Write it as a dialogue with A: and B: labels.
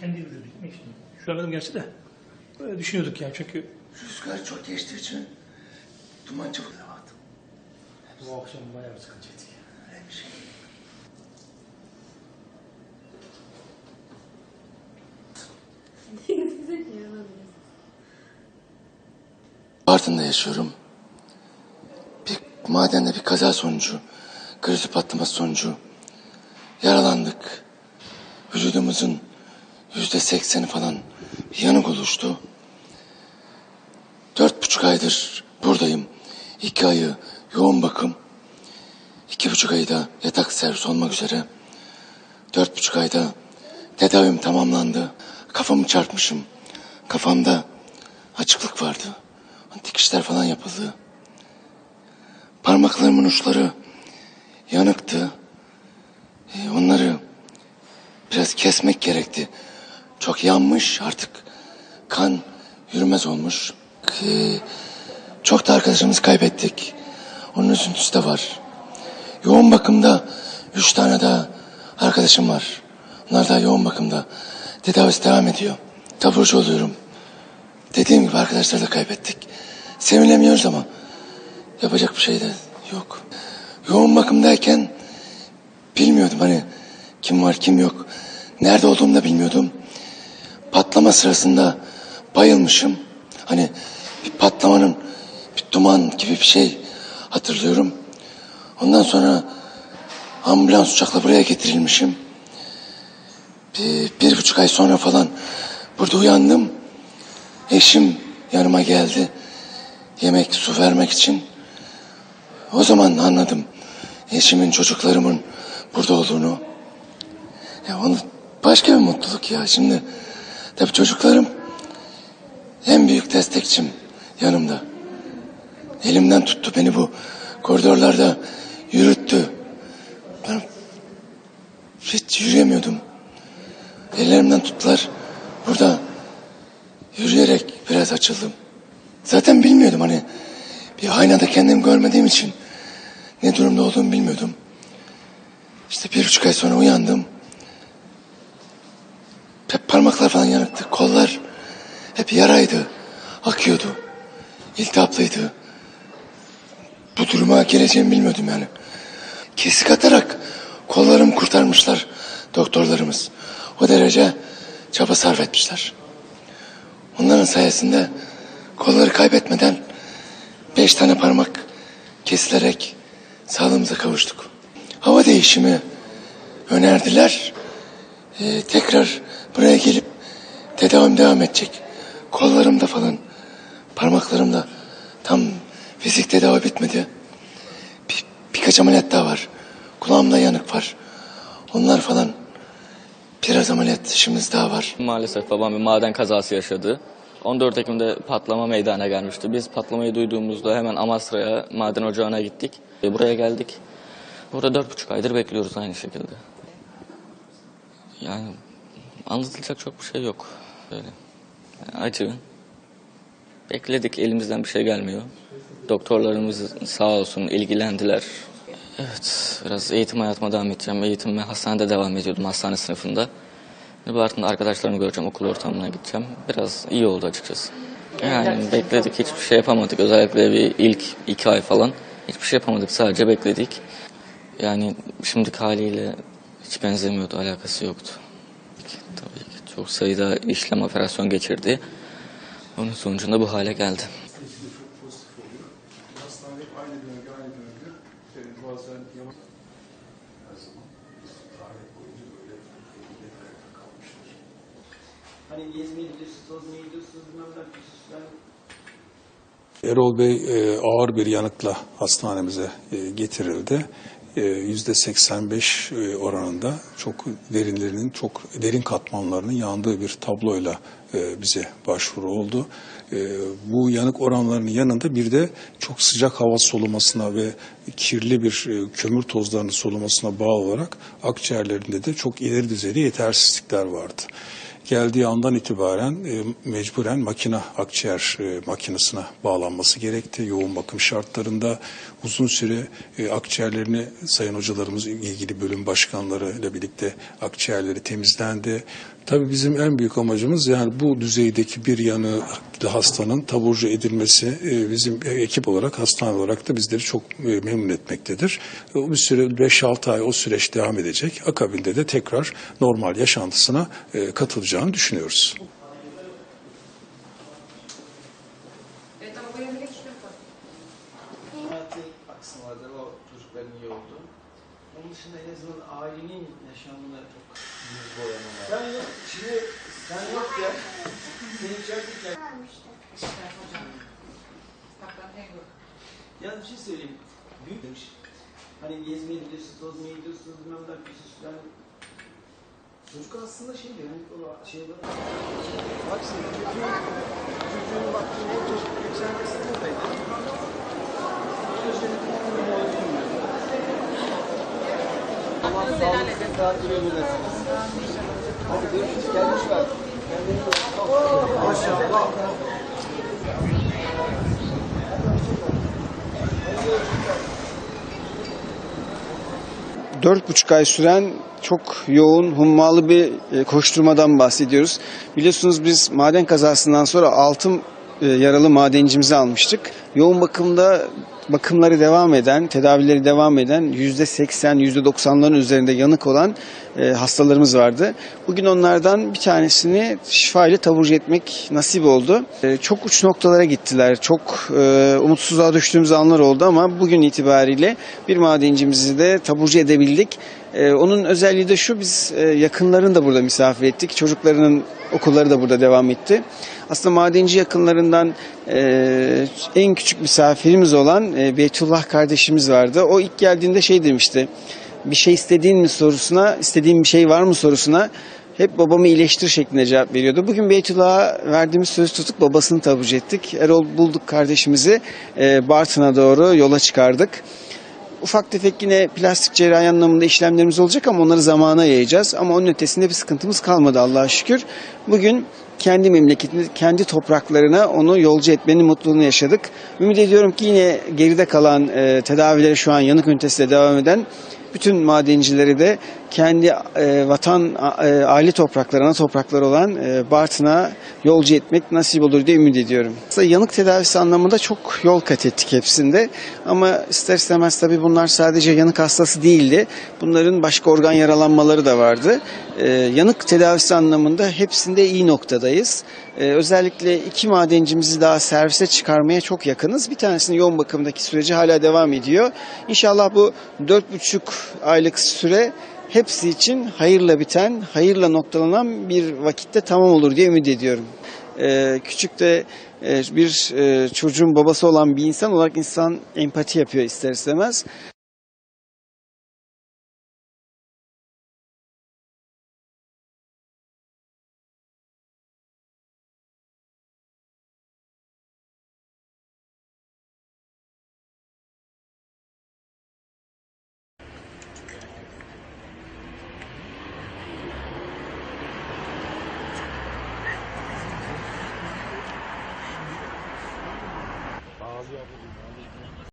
A: kendi yürüdü gitmek için. Şu gerçi de. Böyle düşünüyorduk yani çünkü
B: Rüzgar çok geçtiği için duman çok rahat.
A: bu akşam bayağı bir sıkıntıydı.
B: Öyle bir şey. Bartın'da yaşıyorum. Bir madende bir kaza sonucu, krizi patlaması sonucu yaralandık. Yüzde sekseni falan yanık oluştu. Dört buçuk aydır buradayım. İki ayı yoğun bakım. İki buçuk ayda yatak servis olmak üzere. Dört buçuk ayda tedavim tamamlandı. Kafamı çarpmışım. Kafamda açıklık vardı. Dikişler falan yapıldı. Parmaklarımın uçları yanıktı. Ee, onları biraz kesmek gerekti. Çok yanmış artık kan yürümez olmuş. Ee, çok da arkadaşımız kaybettik. Onun üzüntüsü de var. Yoğun bakımda üç tane daha arkadaşım var. Onlar da yoğun bakımda. Tedavisi devam ediyor. Taburcu oluyorum. Dediğim gibi arkadaşları da kaybettik. Sevinemiyoruz ama yapacak bir şey de yok. Yoğun bakımdayken bilmiyordum hani kim var kim yok. Nerede olduğumu da bilmiyordum. Patlama sırasında bayılmışım. Hani bir patlamanın bir duman gibi bir şey hatırlıyorum. Ondan sonra ambulans uçakla buraya getirilmişim. Bir, bir buçuk ay sonra falan burada uyandım. Eşim yanıma geldi. Yemek, su vermek için. O zaman anladım eşimin, çocuklarımın burada olduğunu. Ya onu başka bir mutluluk ya. Şimdi tabii çocuklarım en büyük destekçim yanımda. Elimden tuttu beni bu koridorlarda yürüttü. Ben hiç yürüyemiyordum. Ellerimden tuttular. Burada yürüyerek biraz açıldım. Zaten bilmiyordum hani bir aynada kendimi görmediğim için ne durumda olduğumu bilmiyordum. İşte bir buçuk ay sonra uyandım. Hep parmaklar falan yanıktı. Kollar hep yaraydı. Akıyordu. İltihaplıydı. Bu duruma geleceğimi bilmiyordum yani. Kesik atarak kollarımı kurtarmışlar doktorlarımız. O derece çaba sarf etmişler. Onların sayesinde kolları kaybetmeden beş tane parmak kesilerek sağlığımıza kavuştuk. Hava değişimi önerdiler. Ee, tekrar buraya gelip tedavim devam edecek. Kollarımda falan, parmaklarımda tam fizik tedavi bitmedi. Bir, birkaç ameliyat daha var. Kulağımda yanık var. Onlar falan biraz ameliyat işimiz daha var.
C: Maalesef babam bir maden kazası yaşadı. 14 Ekim'de patlama meydana gelmişti. Biz patlamayı duyduğumuzda hemen Amasra'ya maden ocağına gittik. E, buraya geldik. Burada dört buçuk aydır bekliyoruz aynı şekilde. Yani anlatılacak çok bir şey yok. Böyle. Acı. Bekledik elimizden bir şey gelmiyor. Doktorlarımız sağ olsun ilgilendiler. Evet biraz eğitim hayatıma devam edeceğim. Eğitimime hastanede devam ediyordum hastane sınıfında. Bu Bartın'da arkadaşlarımı göreceğim, okul ortamına gideceğim. Biraz iyi oldu açıkçası. Yani bekledik, hiçbir şey yapamadık. Özellikle bir ilk iki ay falan hiçbir şey yapamadık, sadece bekledik. Yani şimdiki haliyle hiç benzemiyordu, alakası yoktu. Çok sayıda işlem, operasyon geçirdi. Onun sonucunda bu hale geldi.
D: Erol Bey e, ağır bir yanıkla hastanemize e, getirildi. E, Yüzde 85 e, oranında çok derinlerinin, çok derin katmanlarının yandığı bir tabloyla e, bize başvuru oldu. E, Bu yanık oranlarının yanında bir de çok sıcak hava solumasına ve kirli bir kömür tozlarının solumasına bağlı olarak akciğerlerinde de çok ileri düzeyde yetersizlikler vardı. Geldiği andan itibaren e, mecburen makine akciğer e, makinesine bağlanması gerekti. Yoğun bakım şartlarında uzun süre e, akciğerlerini sayın hocalarımız ilgili bölüm başkanları ile birlikte akciğerleri temizlendi. Tabii bizim en büyük amacımız yani bu düzeydeki bir yanı hastanın taburcu edilmesi e, bizim ekip olarak hastane olarak da bizleri çok e, memnun etmektedir. E, bir süre 5-6 ay o süreç devam edecek. Akabinde de tekrar normal yaşantısına katılacağını düşünüyoruz.
E: Onun dışında en azından ailenin yaşamına çok yüz boyama var. Sen yok, şimdi sen yok ya. Sen içerideyken... Ya bir şey söyleyeyim. Büyük demiş. Hani gezmeye gidiyorsunuz, tozmaya gidiyorsunuz, bilmem ne yapıyorsunuz. Çocuk aslında şey diyor, o şey var. Bak sen çocuğun, çocuğun
F: Dört buçuk ay süren çok yoğun, hummalı bir e, koşturmadan bahsediyoruz. Biliyorsunuz biz maden kazasından sonra altı e, yaralı madencimizi almıştık. Yoğun bakımda bakımları devam eden, tedavileri devam eden yüzde seksen, yüzde doksanların üzerinde yanık olan e, hastalarımız vardı. Bugün onlardan bir tanesini şifa ile taburcu etmek nasip oldu. E, çok uç noktalara gittiler. Çok e, umutsuzluğa düştüğümüz anlar oldu ama bugün itibariyle bir madencimizi de taburcu edebildik. E, onun özelliği de şu, biz e, yakınlarını da burada misafir ettik. Çocuklarının okulları da burada devam etti. Aslında madenci yakınlarından e, en küçük misafirimiz olan e, Beytullah kardeşimiz vardı. O ilk geldiğinde şey demişti. Bir şey istediğin mi sorusuna, istediğin bir şey var mı sorusuna hep babamı iyileştir şeklinde cevap veriyordu. Bugün Beytullah'a verdiğimiz sözü tutup babasını taburcu ettik. Erol bulduk kardeşimizi e, Bartın'a doğru yola çıkardık. Ufak tefek yine plastik cerrahi anlamında işlemlerimiz olacak ama onları zamana yayacağız. Ama onun ötesinde bir sıkıntımız kalmadı Allah'a şükür. Bugün kendi memleketine, kendi topraklarına onu yolcu etmenin mutluluğunu yaşadık. Ümit ediyorum ki yine geride kalan e, tedavileri şu an yanık ünitesiyle devam eden bütün madencileri de kendi e, vatan, e, aile topraklarına, toprakları olan e, Bartın'a yolcu etmek nasip olur diye ümit ediyorum. Aslında yanık tedavisi anlamında çok yol kat ettik hepsinde. Ama ister istemez tabii bunlar sadece yanık hastası değildi. Bunların başka organ yaralanmaları da vardı. E, yanık tedavisi anlamında hepsinde iyi noktadayız. E, özellikle iki madencimizi daha servise çıkarmaya çok yakınız. Bir tanesinin yoğun bakımdaki süreci hala devam ediyor. İnşallah bu dört buçuk aylık süre hepsi için hayırla biten, hayırla noktalanan bir vakitte tamam olur diye ümit ediyorum. Ee, küçük de e, bir e, çocuğun babası olan bir insan olarak insan empati yapıyor ister istemez.